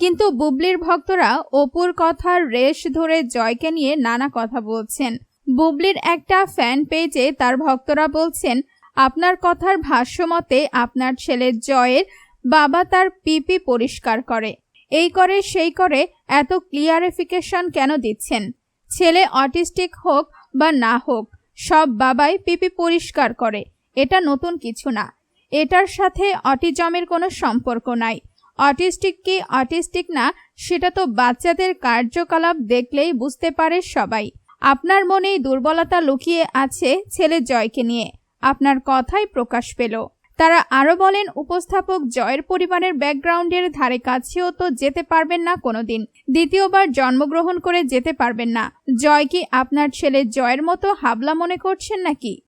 কিন্তু বুবলির ভক্তরা অপুর কথার রেশ ধরে জয়কে নিয়ে নানা কথা বলছেন। বুবলির একটা ফ্যান পেজে তার ভক্তরা বলছেন, আপনার কথার ভাষ্য মতে আপনার ছেলে জয়ের বাবা তার পিপি পরিষ্কার করে। এই করে সেই করে এত ক্লিয়ারিফিকেশন কেন দিচ্ছেন? ছেলে অটিস্টিক হোক বা না হোক, সব বাবাই পিপি পরিষ্কার করে। এটা নতুন কিছু না। এটার সাথে অটিজমের কোনো সম্পর্ক নাই। অটিস্টিক কি অটিস্টিক না, সেটা তো বাচ্চাদের কার্যকলাপ দেখলেই বুঝতে পারে সবাই। আপনার মনেই দুর্বলতা লুকিয়ে আছে ছেলে জয়কে নিয়ে। আপনার কথাই প্রকাশ পেল। তারা আরও বলেন, উপস্থাপক জয়ের পরিবারের ব্যাকগ্রাউন্ডের ধারে কাছেও তো যেতে পারবেন না কোনোদিন। দ্বিতীয়বার জন্মগ্রহণ করে যেতে পারবেন না। জয় কি আপনার ছেলে জয়ের মতো হাবলা মনে করছেন নাকি?